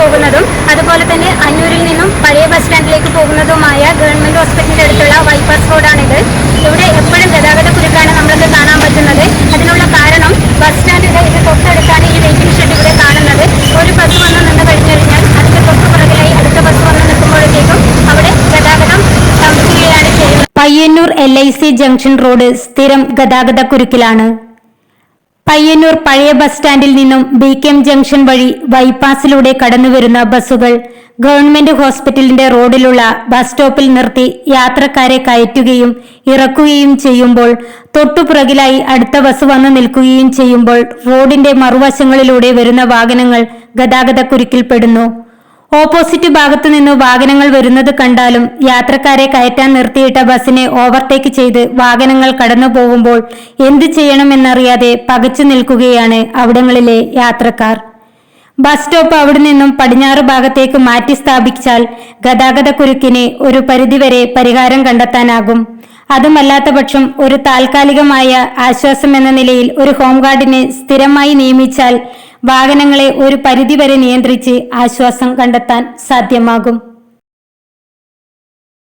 പോകുന്നതും അതുപോലെ തന്നെ അന്നൂരിൽ നിന്നും പഴയ ബസ് സ്റ്റാൻഡിലേക്ക് പോകുന്നതുമായ ഗവൺമെന്റ് ഹോസ്പിറ്റലിന്റെ അടുത്തുള്ള ബൈപ്പാസ് റോഡാണിത് ഇവിടെ എപ്പോഴും ഗതാഗത കുരുക്കാണ് നമ്മൾക്ക് കാണാൻ പറ്റുന്നത്. അതിനുള്ള കാരണം ബസ് സ്റ്റാൻഡിന്റെ ഇത് തൊട്ടടുത്താണ് ഈ വെയിറ്റിംഗ് ഷെഡ് ഇവിടെ കാണുന്നത്. ഒരു ബസ് വന്ന് നിന്ന് കഴിഞ്ഞു കഴിഞ്ഞാൽ അതിന്റെ തൊട്ട് പുറകിലായി അടുത്ത ബസ് വന്ന് നിൽക്കുമ്പോഴത്തേക്കും അവിടെ ഗതാഗതം സ്തംഭിക്കുകയാണ് ചെയ്യുന്നത്. Payyanur L I C junction road സ്ഥിരം ഗതാഗത കുരുക്കിലാണ്. പയ്യന്നൂർ പഴയ ബസ് സ്റ്റാൻഡിൽ നിന്നും ബി കെ എം ജംഗ്ഷൻ വഴി ബൈപ്പാസിലൂടെ കടന്നുവരുന്ന ബസ്സുകൾ ഗവൺമെന്റ് ഹോസ്പിറ്റലിന്റെ റോഡിലുള്ള ബസ് സ്റ്റോപ്പിൽ നിർത്തി യാത്രക്കാരെ കയറ്റുകയും ഇറക്കുകയും ചെയ്യുമ്പോൾ തൊട്ടുപുറകിലായി അടുത്ത ബസ് വന്നു നിൽക്കുകയും ചെയ്യുമ്പോൾ റോഡിന്റെ മറുവശങ്ങളിലൂടെ വരുന്ന വാഹനങ്ങൾ ഗതാഗത കുരുക്കിൽപ്പെടുന്നു ഓപ്പോസിറ്റ് ഭാഗത്തു നിന്ന് വാഹനങ്ങൾ വരുന്നത് കണ്ടാലും യാത്രക്കാരെ കയറ്റാൻ നിർത്തിയിട്ട ബസ്സിനെ ഓവർടേക്ക് ചെയ്ത് വാഹനങ്ങൾ കടന്നു പോകുമ്പോൾ എന്ത് ചെയ്യണമെന്നറിയാതെ പകച്ചു നിൽക്കുകയാണ് അവിടങ്ങളിലെ യാത്രക്കാർ. ബസ് സ്റ്റോപ്പ് അവിടെ നിന്നും പടിഞ്ഞാറ് ഭാഗത്തേക്ക് മാറ്റി സ്ഥാപിച്ചാൽ ഗതാഗത കുരുക്കിന് ഒരു പരിധിവരെ പരിഹാരം കണ്ടെത്താനാകും. അതുമല്ലാത്ത പക്ഷം ഒരു താൽക്കാലികമായ ആശ്വാസം എന്ന നിലയിൽ ഒരു ഹോം ഗാർഡിനെ സ്ഥിരമായി നിയമിച്ചാൽ വാഹനങ്ങളെ ഒരു പരിധിവരെ നിയന്ത്രിച്ച് ആശ്വാസം കണ്ടെത്താൻ സാധ്യമാകും